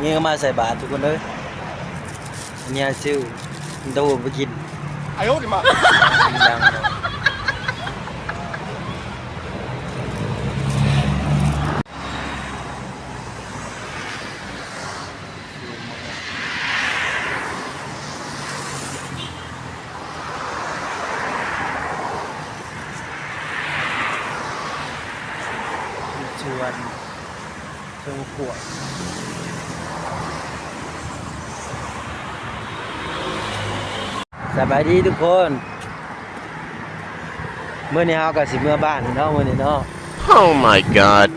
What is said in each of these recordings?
นี่ก็มาใส่บาตรทุกคนเลยเนี่ยซิวตะวันไปกินไอ้โอ้ดิมาดังชวนเธอขวด สบายดีทุกคนเมื่อนี้เฮาก็สิเมื่อบ้านเนาะมื้อนี้เนาะ Oh my god.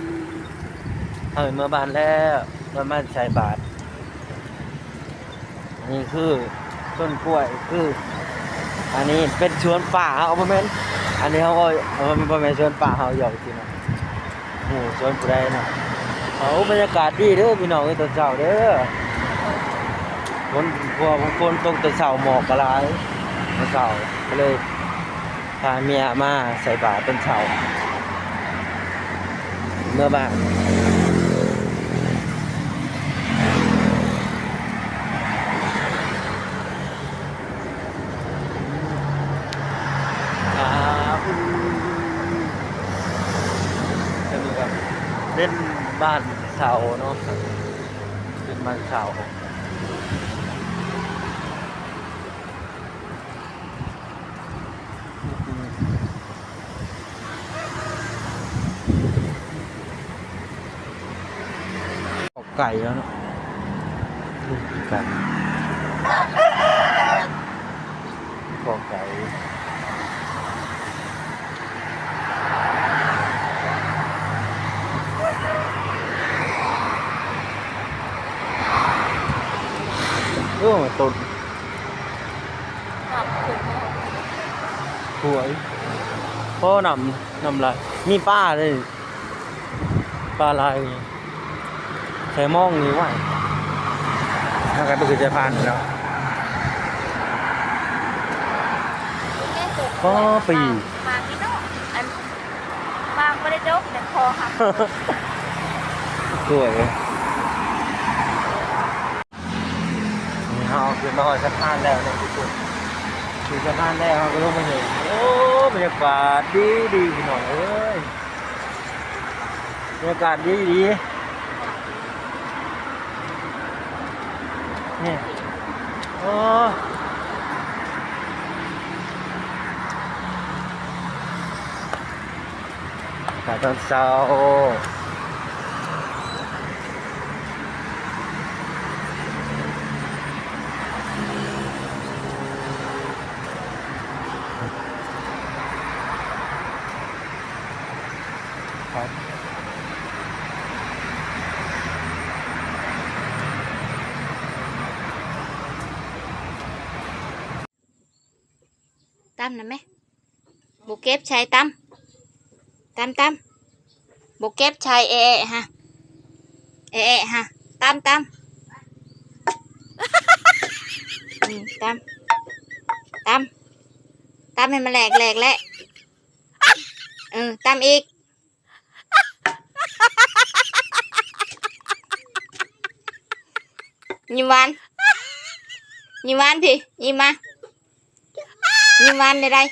เฮาเมื่อบ้านแล้วมามาใส่บาตรนี่คือต้นกล้วยคือ อันนี้เป็นสวนป่าเฮาบ่แม่นอันนี้เฮาก็เอามันบ่แม่นสวนป่าเฮาหยอกจริงๆนะโอ้สวนผู้ใดนะเอาบรรยากาศดีเด้อพี่น้องเอ้ยตอนเช้าเด้อฝนพวกฝนตกตอนเช้าหมอกก็หลาย ตอนเช้าก็เลยพาเมียมาใส่บาตรตอนเช้าเมื่อบ้านครับจะมีแบบเล่นบ้านเสาเนาะเป็นบ้านเสา ออกไก่แล้วเนาะลูกไก่ออกไก่เออต้นหวย พ่อนำนำลายมีป้าเลยปลาลายใส่หมองนี่ไหวถ้ากันไปคือจะพานแล้วก็ปีมางนี่เนาะอันมางไม่ได้จบแต่คอหักสวยเลยนี่เราคือมาหอยสะพานแล้วเนี่ยทุกคนคือสะพานแล้วเราก็ลงมาเห็นโอ้ บรรยากาศดีดีพี่น้องเอ้ยบรรยากาศดีดีเนี่ยโอ้อากาศตอนเช้า ตั้มนะแม่บุเก็บชายตั้มตั้มตั้มบุเก็บชายเอะเอฮะเอะเอฮะตั้มตั้มอืมตั้มตั้มตั้มให้มันแหลกแหลกแหละเออตั้มอีกยิ้มหวานยิ้มหวานพี่ยิ้มมา ยิ้มหวานได้ได้